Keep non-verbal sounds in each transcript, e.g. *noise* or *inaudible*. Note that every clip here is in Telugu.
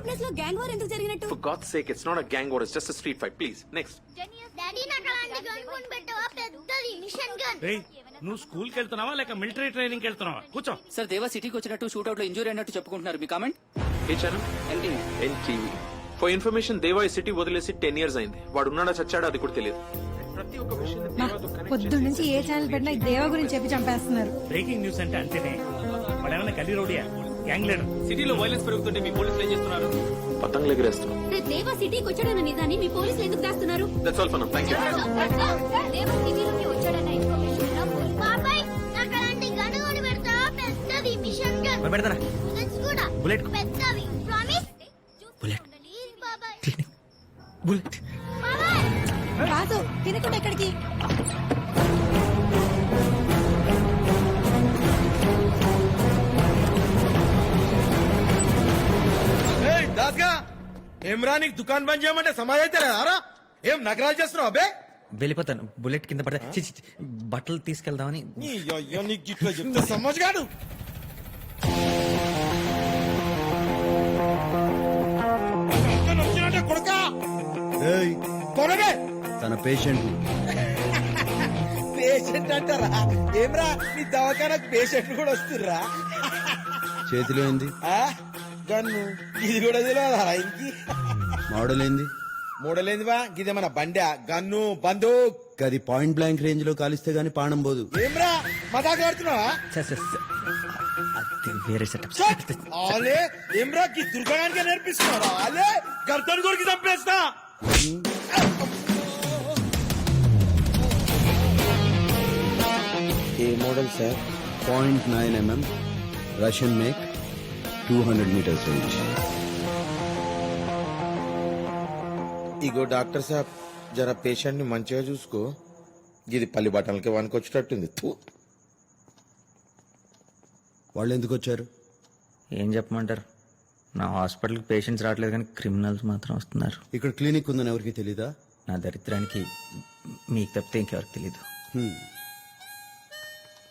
ఫిట్నెస్లో గ్యాంగ్ వార్ ఎందుకు జరిగినట్టు? For God's sake, it's not a gang war, it's just a street fight. Please, next. Daddy నాకు అలాంటి గన్ కొని పెట్టవా? పెద్దది మిషన్ గన్ రేయ్ నువ్వు స్కూల్కి వెళ్తున్నావా లేక మిలిటరీ ట్రైనింగ్ వెళ్తున్నావా? కూర్చో. సార్ దేవా సిటీకి వచ్చినట్టు షూట్అవుట్లో ఇంజూరీ అయినట్టు చెప్పుకుంటున్నారు. మీ కామెంట్ ఏ ఛానల్ ఎన్టీవీ ఫర్ ఇన్ఫర్మేషన్ దేవాయ్ సిటీ వదిలేసి టెన్ ఇయర్స్ అయింది. వాడు ఉన్నాడా చచ్చాడా అది కూడా తెలియదు. ప్రతి ఒక్క విషయం పొద్దు నుంచి ఏ ఛానల్ పెట్టినా ఈ దేవ గురించి చెప్పి చంపేస్తున్నారు. బ్రేకింగ్ న్యూస్ అంటే అంతేనే. వాడేమన్నా కలి రోడియా? గ్యాంగ్ లీడర్ సిటీలో వైలెన్స్ పెరుగుతుంటే మీ పోలీసులు ఏం చేస్తున్నారు? పతంగులు ఎగిరేస్తున్నాం రేపు దేవా సిటీకి వచ్చాడన్న నిజాన్ని మీ పోలీసులు ఎందుకు దాస్తున్నారు? That's all for now thank you Deva సిటీలోకి వచ్చాడన్న information బాబాయ్ నాకు అలాంటి గన్ కొని పెడతావా పెద్దది మిషన్ గన్ పెడతారా బుల్లెట్స్ కూడా బుల్లెట్ పెద్దవి ప్రామిస్ బుల్లెట్ బాబాయ్. బుల్లెట్ బాబాయ్. రాదు తినకుండా ఎక్కడికి? ఏం రా నీకు దుకాణం బంద్ చేయమంటే సమాజ్ అయితే రారా ఏం నగరాలు చేస్తున్నావు అబ్బే? వెళ్ళిపోతాను. బుల్లెట్ కింద పడితే చి, చి, చి, బట్టలు తీసుకెళ్దామని. నీ అయ్యో నీకు ఇట్లా చెప్తే సమాజ్ గాడు కొడుకా. కొనడే తన పేషెంట్. పేషెంట్ అంటారా? ఏమ్రా నీ దవాఖానకు పేషెంట్ కూడా వస్తుర్రా? చేతిలో ఏంది? ఆ? గన్ను ఇది కూడా తెలియదా? ఇంకి. మోడల్ ఏంది మోడల్ ఏందివా గిదేమన్నా బండా? గన్ను బందూక్. అది పాయింట్ బ్లాంక్ రేంజ్లో కాలిస్తే గానీ పానం పోదు. ఏమ్రా మజాక్ ఆడుతున్నావా? Sir, sir, sir. అది వేరే సెటప్! ఆలే ఏమ్రా కి దుర్గానికి నేర్పిస్తున్నారా ఆలే గర్దన్ కొరికి చంపేస్తా. ఏ model sir? Point nine MM Russian make. Two hundred metres range. ఇగో డాక్టర్ సాబ్ జర పేషెంట్ని మంచిగా చూసుకో. ఇది పల్లి బట్టలకి వనుకొచ్చేటట్టుంది. వాళ్ళు ఎందుకు వచ్చారు ఏం చెప్పమంటారు? నా హాస్పిటల్కి పేషెంట్స్ రావట్లేదు కానీ క్రిమినల్స్ మాత్రం వస్తున్నారు. ఇక్కడ క్లినిక్ ఉందని ఎవరికి తెలీదా? నా దరిద్రానికి మీకు తప్పితే ఇంకెవరికి తెలీదు. హ్మ్.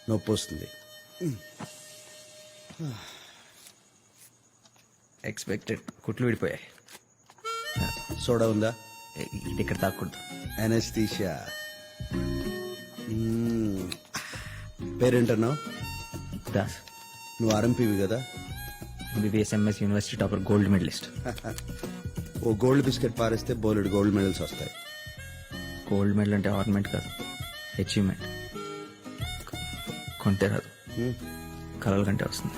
నొప్పి వస్తుంది ఎక్స్పెక్టెడ్ కుట్లు విడిపోయాయి. సోడా ఉందా? ఇది ఇక్కడ తాకూడదు. అనస్థీషియా పేరేంటన్నావు? దాస్. నువ్వు ఆర్ఎంపీవి కదా? MBBS MS university topper gold medallist ఓ గోల్డ్ బిస్కెట్ పారేస్తే బోలెడు గోల్డ్ మెడల్స్ వస్తాయి. గోల్డ్ మెడల్ అంటే ఆర్నమెంట్ కాదు అచీవ్మెంట్ కొంటే రాదు. కలల కంటే వస్తుంది.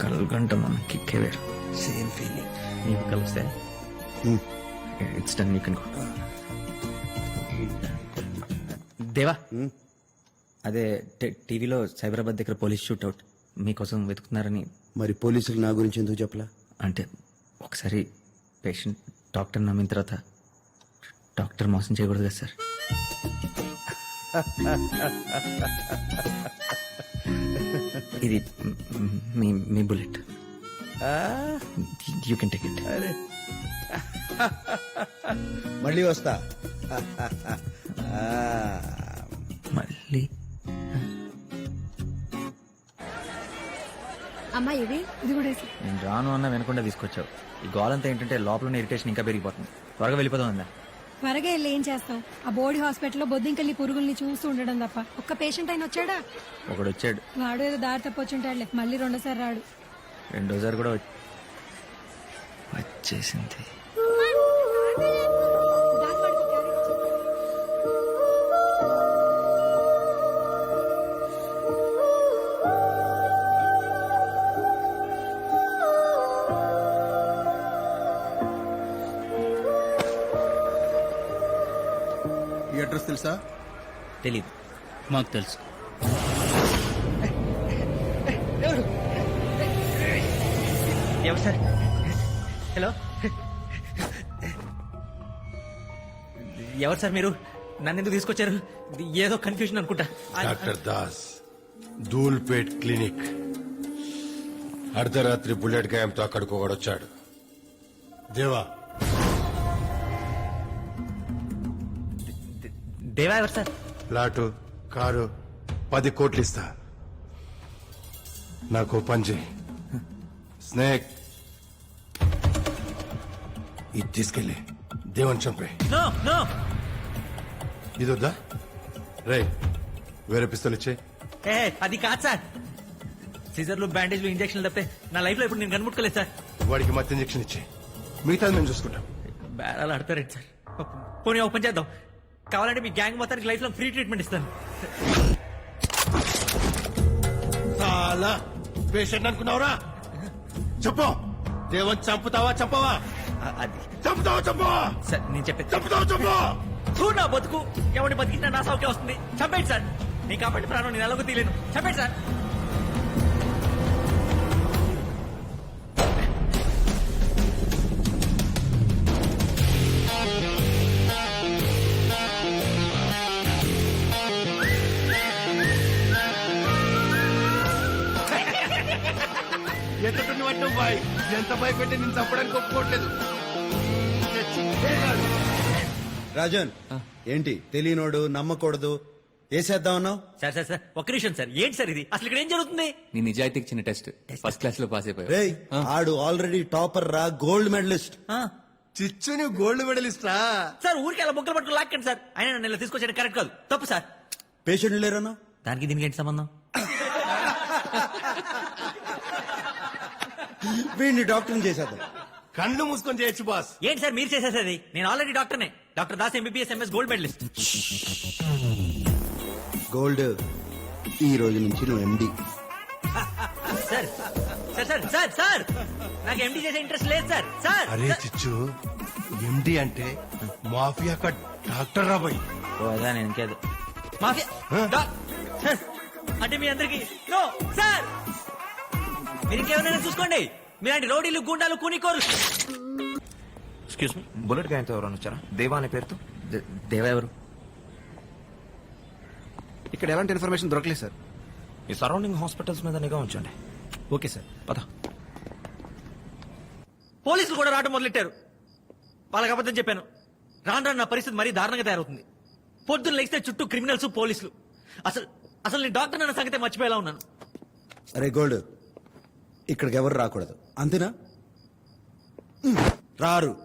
కలల కంటే మన కిక్కే వేరు సేమ్ ఫీలింగ్ నీకు కలిస్తే it's done you can go Deva? అదే టే- టీవీలో సైబరాబాద్ దగ్గర పోలీస్ షూట్అవుట్. మీకోసం వెతుకుతున్నారని. మరి పోలీసులు నా గురించి ఎందుకు చెప్పలా? అంటే ఒకసారి పేషెంట్ డాక్టర్ నమ్మిన తర్వాత డాక్టర్ మోసం చేయకూడదు కదా సార్. *laughs* ఇది మ్- మీ bullet. You can take it మళ్ళీ వస్తా. ఆ, మళ్ళీ. అమ్మా ఇది ఇది కూడా వేసి. నేను రాను అన్న వినకుండా తీసుకొచ్చావు. ఈ గోలంతా ఏంటంటే లోపల ఇరిటేషన్ ఇంకా పెరిగిపోతుంది. త్వరగా వెళ్ళిపోదాం అందా? త్వరగా వెళ్ళి ఏం చేస్తాం ఆ బోర్డు హాస్పిటల్లో బొద్దింకల్లి పురుగుల్ని చూస్తూ ఉండడం తప్ప. ఒక్క పేషెంట్ అయిన వచ్చాడా? ఒకడు వచ్చాడు వాడు ఏదో దారి తప్పొచ్చుంటాడులే. మళ్ళీ రెండోసారి రాడు. రెండోసారి కూడా వచ్చి- వచ్చేసింది తెలుసా? తెలీదు. మాకు తెలుసు. ఎవరు సార్? హలో? ఎవరు సార్ మీరు? నన్ను ఎందుకు తీసుకొచ్చారు? ఏదో కన్ఫ్యూజన్ అనుకుంటా. Doctor Das Dhoolpet clinic. అర్ధరాత్రి బుల్లెట్ గాయంతో అక్కడికి ఒకడొచ్చాడు దేవా దేవా ఎవరు సార్. ప్లాటు కారు పది కోట్లు ఇస్తా. నాకు పంచి స్నేక్. ఇది తీసుకెళ్ళి దేవుని చంపే నో నో. ఇది వద్దా రే వేరే పిస్తలు ఇచ్చే ఏ అది కాదు సార్. సీజర్లు బ్యాండేజ్లు ఇంజక్షన్లు తప్పితే నా లైఫ్లో ఇప్పుడు నేను కనుముట్టుకోలేదు సార్. వాడికి మత్తు ఇంజక్షన్ ఇచ్చే మిగతాది మేము చూసుకుంటాం. బేరాలు ఆడతారేంటి సార్? పోనీ ఓపెన్ చేద్దాం. కావాలంటే మీ గ్యాంగ్ మొత్తానికి లైఫ్లో ఫ్రీ ట్రీట్మెంట్ ఇస్తాను. చాలా పేషెంట్ అనుకున్నావురా? చెప్పు. దేవుని చంపుతావా చంపవా? అది. చంపుతావా చంపవా? సార్ నేను చెప్పేది చంపుతావా చంపవా? తూ నా బతుకు ఎవరి బతికినా నా సౌకే వస్తుంది. చంపేయండి సార్. నీ కాబట్టి ప్రాణం నేను ఎలాగో తీయలేను చంపేయండి సార్. పట్టిన బాయ్ ఎంత భయపెట్టి నేను చంపడానికి ఒప్పుకోవట్లేదు రాజన్ ఏంటి? తెలియనోడు నమ్మకూడదు. సార్ సార్ సార్ ఒక్క నిమిషం సార్. ఏంటి సార్ ఇది? అసలు ఇక్కడ ఏం జరుగుతుంది? నీ నిజాయితీకి చిన్న టెస్ట్. ఫస్ట్ క్లాస్లో పాస్ అయిపోయావు. రేయ్ ఆడు ఆల్రెడీ టాపర్ రా గోల్డ్ మెడలిస్ట్ ఆ, చిచ్చుని గోల్డ్ మెడలిస్టా సార్ ఊరికి అలా బొక్కలు పట్టుకుని లాక్కండి సార్. ఆయన నన్ను ఇలా తీసుకొచ్చేది కరెక్ట్ కాదు. తప్పు సార్. పేషెంట్ లేరన్నా? దానికి దీనికి ఏంటి సంబంధం? వీడిని డాక్టర్ని చేసేద్దాం. కళ్ళు మూసుకొని చేయొచ్చు బాస్. ఏంటి సార్ మీరు చేసేసేది? నేను already డాక్టర్నే doctor Das MBBS MS gold medallist gold ఈ రోజు నుంచి నువ్వు MD sir sir sir sir sir! నాకు ఎండి చేసే ఇంట్రెస్ట్ లేదు సార్. సార్ అరే. చిచ్చు ఎండి అంటే మాఫియా కా డాక్టర్ రా బాయ్. ఓ అదా నేను ఇంకేదో. మాఫియా? సార్ అంటే మీ అందరికి నో సార్! మీరు ఇంకేమైనా చూసుకోండి. మీలాంటి రౌడీలు గుండాలు కూనికోరు. ఎక్స్క్యూజ్ మీ బుల్లెట్ గాయంతో ఎవరైనా వచ్చారా? దేవా అనే పేరుతో? దేవ ఎవరు? ఇక్కడ ఎలాంటి ఇన్ఫర్మేషన్ దొరకలేదు సార్. ఈ సరౌండింగ్ హాస్పిటల్స్ మీద నిఘా ఉంచండి. Okay sir. పద. పోలీసులు కూడా రావడం మొదలెట్టారు. వాళ్ళకి అబద్ధం చెప్పాను. రాను రాను నా పరిస్థితి మరీ దారుణంగా తయారవుతుంది. పొద్దున్న లేస్తే చుట్టూ క్రిమినల్స్ పోలీసులు. అసలు అసలు నేను డాక్టర్ అన్న సంగతే మర్చిపోయేలా ఉన్నాను. అరే గోల్డ్ ఇక్కడికి ఎవరు రాకూడదు. అంతేనా? రారు.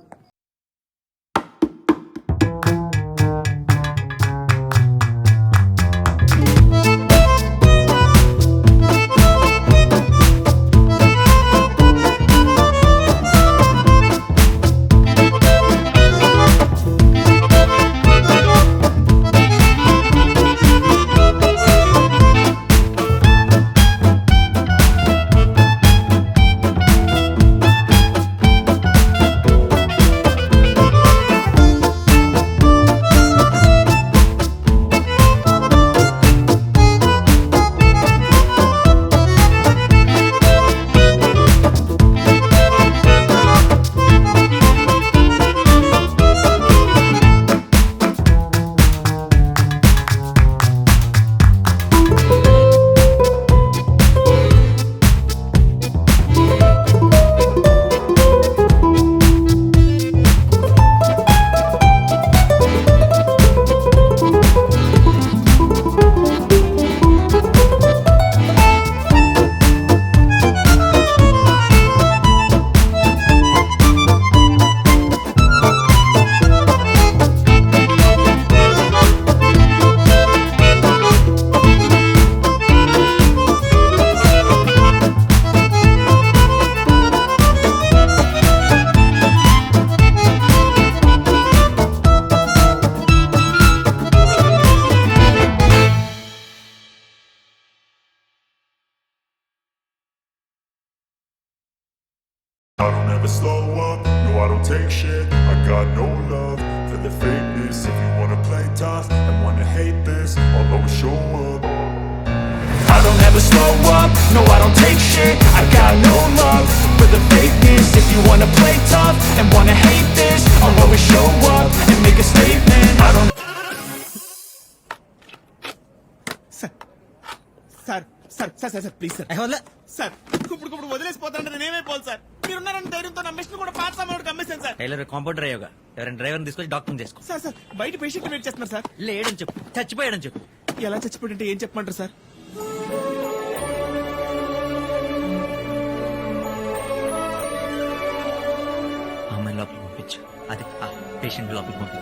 slow up, no I don't take shit I got no love for the fakeness If you wanna play tough and wanna hate this I'll always show up I don't ever slow up, no I don't take shit I got no love for the fakeness If you wanna play tough and wanna hate this I'll always show up and make a statement I don't sir sir sir sir sir please sir sir ఇప్పుడు ఇప్పుడు వదిలేసిపోతానంటే నేనేమైపోవాలి సార్ మీరున్నారని ధైర్యంతో నా మిషన్ కూడా పాత సామాన్ అమ్మేశాను సార్. టైలర్ కాంపౌండర్ అయ్యోగా ఎవరైనా డ్రైవర్ని తీసుకొచ్చి డాక్టర్ చేసుకో. సార్ సార్ బయట పేషెంట్ వెయిట్ చేస్తున్నారు సార్. లేడని చెప్పు. చచ్చిపోయాడని చెప్పు. ఎలా చచ్చిపోయింటే ఏం చెప్పమంటారు సార్? అమ్మాయి లోపల పంపించు. అదే పేషెంట్ లోపలికి పంపించు.